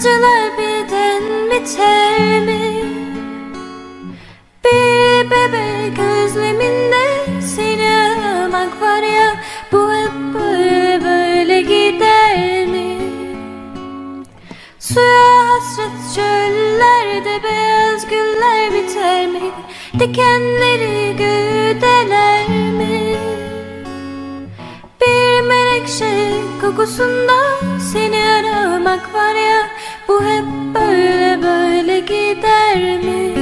Acılar birden biter mi? Bir bebek özleminde seni aramak var ya Bu hep böyle böyle gider mi? Suya hasret çöllerde beyaz güller biter mi? Dikenleri güdeler mi? Bir menekşe kokusunda seni aramak var ya gider mi?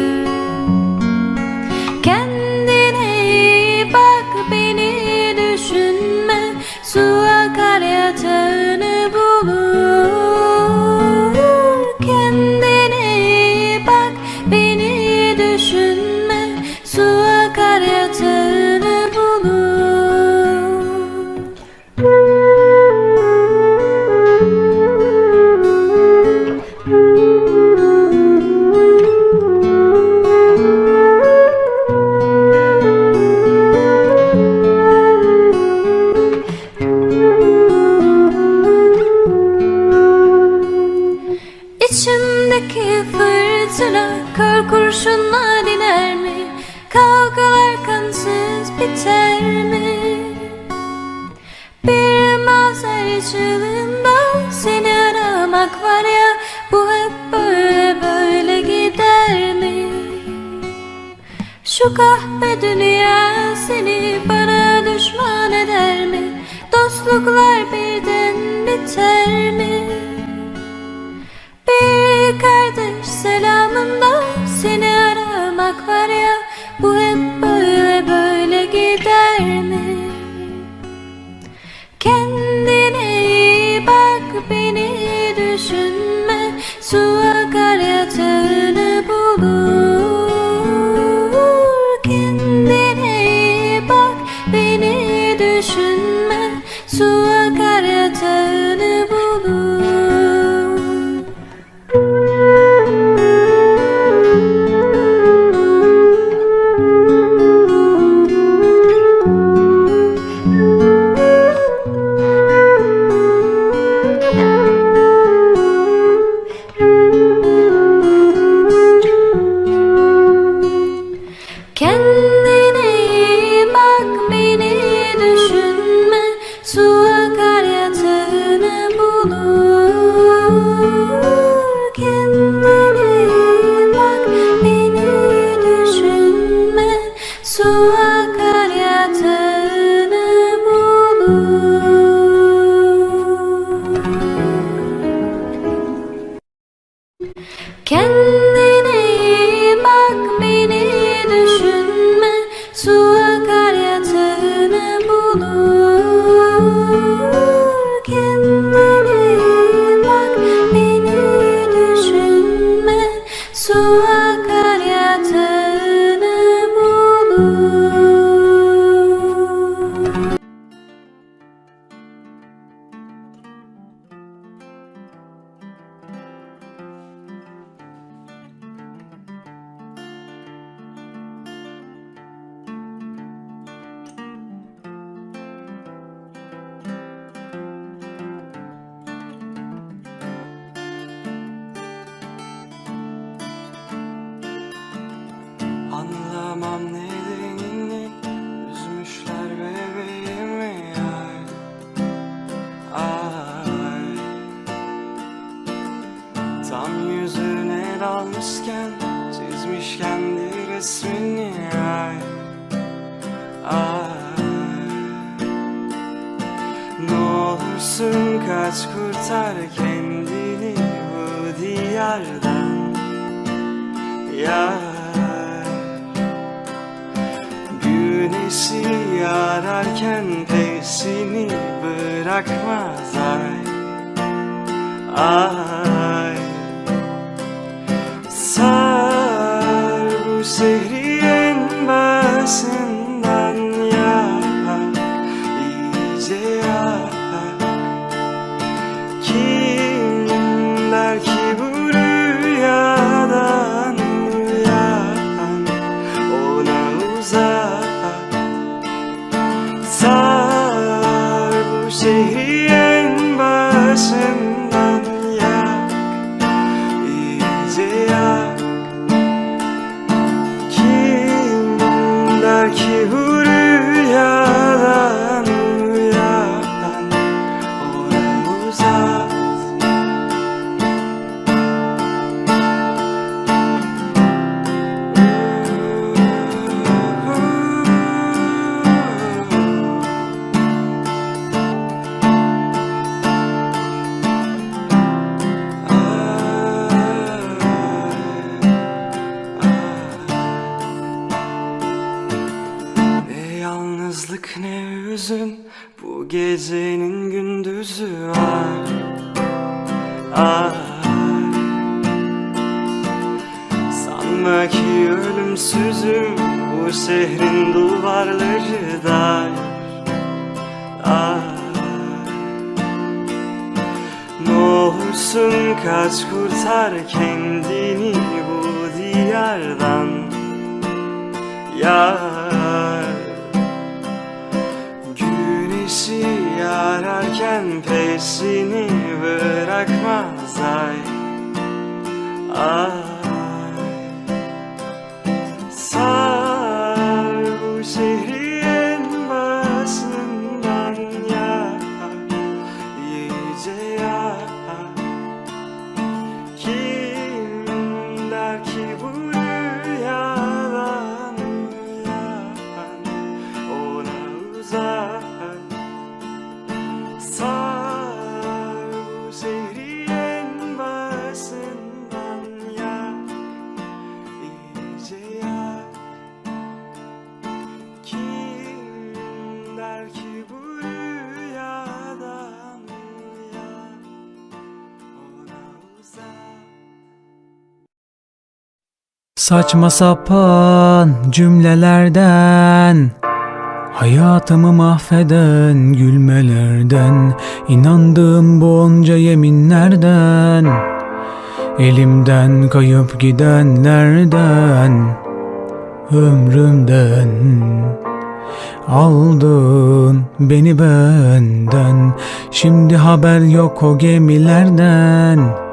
to a carriage. yerden yar. Güneşi yararken peşini bırakmaz ay. Ay ki ölümsüzüm Bu şehrin duvarları dar Ay Ne olursun kaç kurtar kendini bu diyardan. Yar Güneşi ararken peşini bırakmaz ay. Ay Saçma sapan cümlelerden Hayatımı mahveden gülmelerden inandığım bonca yeminlerden Elimden kayıp gidenlerden Ömrümden Aldın beni benden. Şimdi haber yok o gemilerden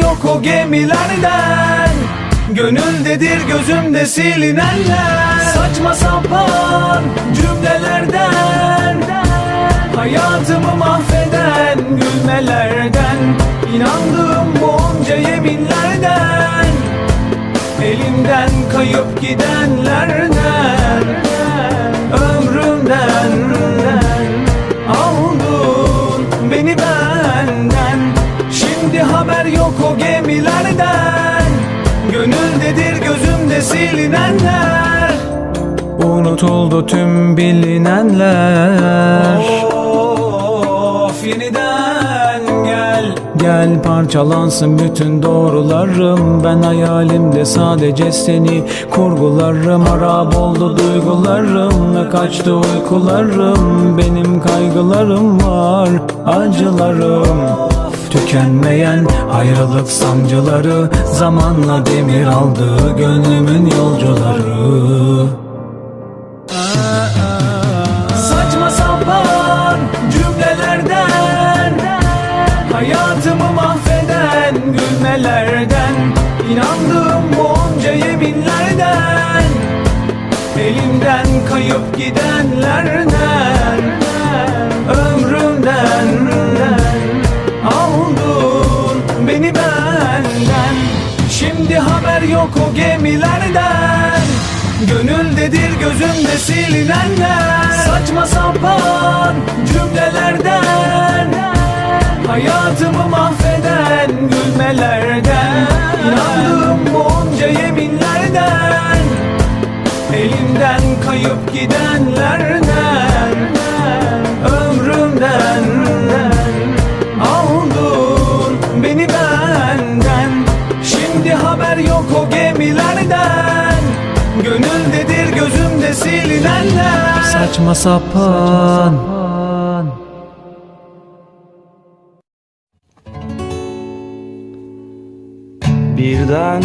yok o gemilerden. Gönüldedir gözümde silinenler. Saçma sapan cümlelerden. Hayatımı mahveden gülmelerden. İnandığım bonca yeminlerden. Elimden kayıp gidenlerden. Ömrümden Unutuldu tüm bilinenler. Of yeniden gel. Gel parçalansın bütün doğrularım. Ben hayalimde sadece seni kurgularım. Harap oldu duygularım ve kaçtı uykularım. Benim kaygılarım var acılarım. Tükenmeyen ayrılık sancıları Zamanla demir aldı gönlümün yolcuları Elimden kayıp gidenlerden Ömrümden Aldın beni benden? Şimdi haber yok o gemilerden Gönüldedir gözümde silinenler. Saçma sapan cümlelerden Hayatımı mahveden gülmelerden. İnandığım bunca yeminlerden Elimden kayıp gidenlerden Ömrümden Aldın beni benden. Şimdi haber yok o gemilerden Gönüldedir gözümde silinenler. Saçma sapan. Birden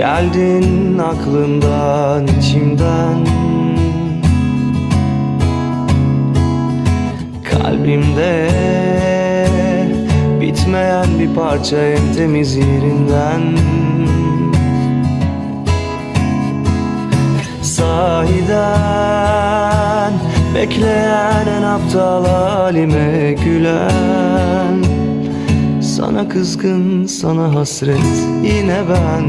geldin aklımdan içimden. Kalbimde bitmeyen bir parça en temiz yerinden. Sahiden bekleyen en aptal halime gülen. Sana kızgın, sana hasret Yine ben,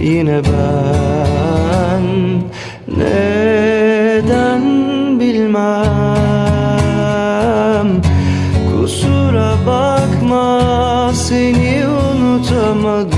yine ben. Neden bilmem? Kusura bakma seni unutamadım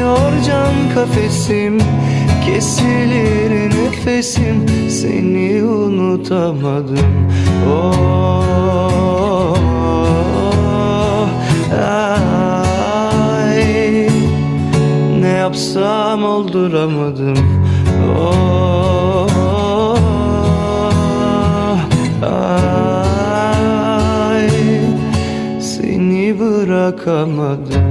kafesim Kesilir nefesim seni unutamadım. Oh, ay, ne yapsam olduramadım. Oh, ay, seni bırakamadım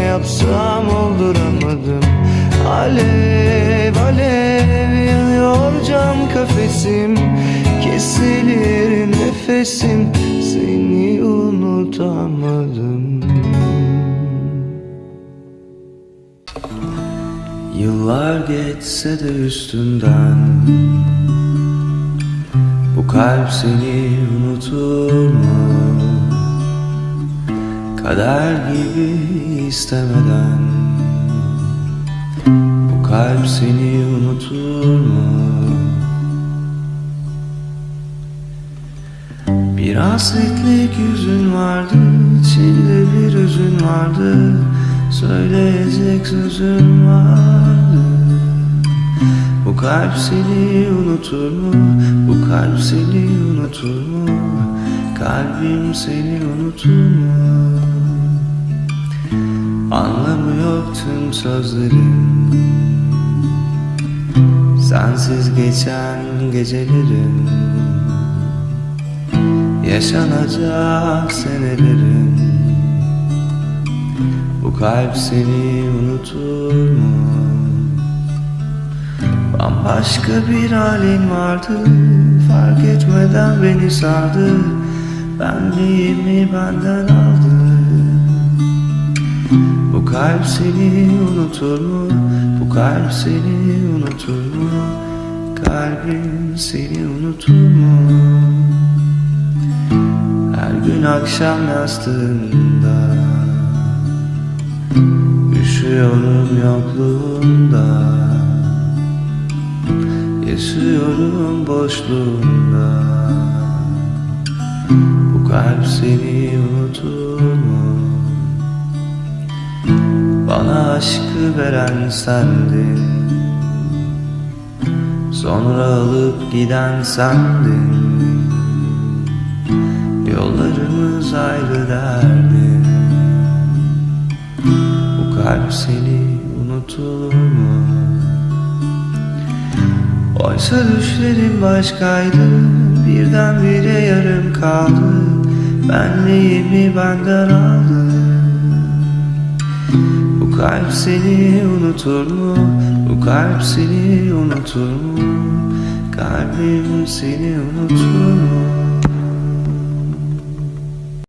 yapsam olduramadım Alev alev yanıyor cam kafesim. Kesilir nefesim seni unutamadım. Yıllar geçse de üstünden Bu kalp seni unutur mu? Kader gibi istemeden Bu kalp seni unutur mu? Bir hasretlik yüzün vardı içinde bir hüzün vardı Söyleyecek sözün vardı Bu kalp seni unutur mu? Bu kalp seni unutur mu? Kalbim seni unutur mu? Anlamı yok tüm sözlerin Sensiz geçen gecelerin Yaşanacak senelerin Bu kalp seni unutur mu? Bambaşka bir halin vardı. Fark etmeden beni sardı. Benliğimi benden aldı Bu kalp seni unutur mu? Bu kalp seni unutur mu? Kalbim seni unutur mu? Her gün akşam yastığında Üşüyorum yokluğunda Yaşıyorum boşluğunda Bu kalp seni unutur Bana aşkı veren sendin. Sonra alıp giden sendin. Yollarımız ayrı derdi Bu kalp seni unutulur mu? Oysa düşlerim başkaydı Birdenbire yarım kaldı. Benliğimi benden aldı kalp seni unutur mu? Bu kalp seni unutur mu? Kalbim seni unutur mu?